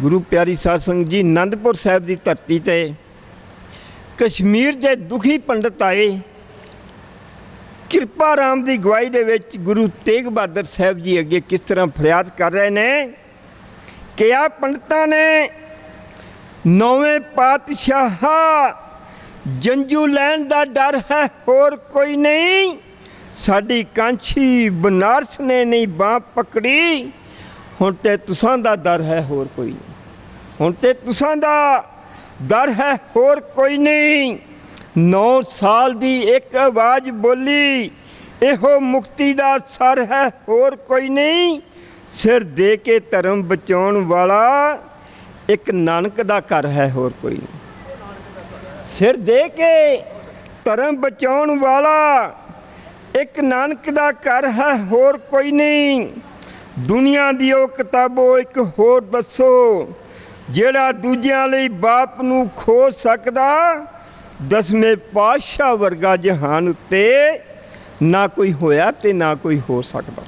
ਗੁਰੂ ਪਿਆਰੀ ਸਾਧ ਸੰਗਤ ਜੀ ਆਨੰਦਪੁਰ ਸਾਹਿਬ ਦੀ ਧਰਤੀ ਤੇ ਕਸ਼ਮੀਰ ਦੇ ਦੁਖੀ ਪੰਡਤ ਆਏ। ਕਿਰਪਾ ਰਾਮ ਦੀ ਗਵਾਹੀ ਦੇ ਵਿੱਚ ਗੁਰੂ ਤੇਗ ਬਹਾਦਰ ਸਾਹਿਬ ਜੀ ਅੱਗੇ ਕਿਸ ਤਰ੍ਹਾਂ ਫਰਿਆਦ ਕਰ ਰਹੇ ਨੇ ਕਿ ਆ ਪੰਡਤਾਂ ਨੇ ਨੌਵੇਂ ਪਾਤਸ਼ਾਹ ਜੰਜੂ ਲੈਣ ਦਾ ਡਰ ਹੈ, ਹੋਰ ਕੋਈ ਨਹੀਂ। ਸਾਡੀ ਕਾਂਛੀ ਬਨਾਰਸ ਨੇ ਨਹੀਂ ਬਾਹ ਪਕੜੀ। ਹੁਣ ਤੇ ਤੁਸਾਂ ਦਾ ਦਰ ਹੈ ਹੋਰ ਕੋਈ ਨਹੀਂ। ਹੁਣ ਤੇ ਤੁਸਾਂ ਦਾ ਦਰ ਹੈ ਹੋਰ ਕੋਈ ਨਹੀਂ। 9 ਸਾਲ ਦੀ ਇੱਕ ਆਵਾਜ਼ ਬੋਲੀ, ਇਹੋ ਮੁਕਤੀ ਦਾ ਸਰ ਹੈ ਹੋਰ ਕੋਈ ਨਹੀਂ। ਸਿਰ ਦੇ ਕੇ ਧਰਮ ਬਚਾਉਣ ਵਾਲਾ ਇੱਕ ਨਾਨਕ ਦਾ ਘਰ ਹੈ ਹੋਰ ਕੋਈ ਨਹੀਂ। ਸਿਰ ਦੇ ਕੇ ਧਰਮ ਬਚਾਉਣ ਵਾਲਾ ਇੱਕ ਨਾਨਕ ਦਾ ਘਰ ਹੈ ਹੋਰ ਕੋਈ ਨਹੀਂ। ਦੁਨੀਆ ਦੀ ਉਹ ਕਿਤਾਬੋ ਇੱਕ ਹੋਰ ਦੱਸੋ, ਜਿਹੜਾ ਦੂਜਿਆਂ ਲਈ ਬਾਪ ਨੂੰ ਖੋ ਸਕਦਾ? ਦਸਵੇਂ ਪਾਤਸ਼ਾਹ ਵਰਗਾ ਜਹਾਨ ਉੱਤੇ ਨਾ ਕੋਈ ਹੋਇਆ ਤੇ ਨਾ ਕੋਈ ਹੋ ਸਕਦਾ।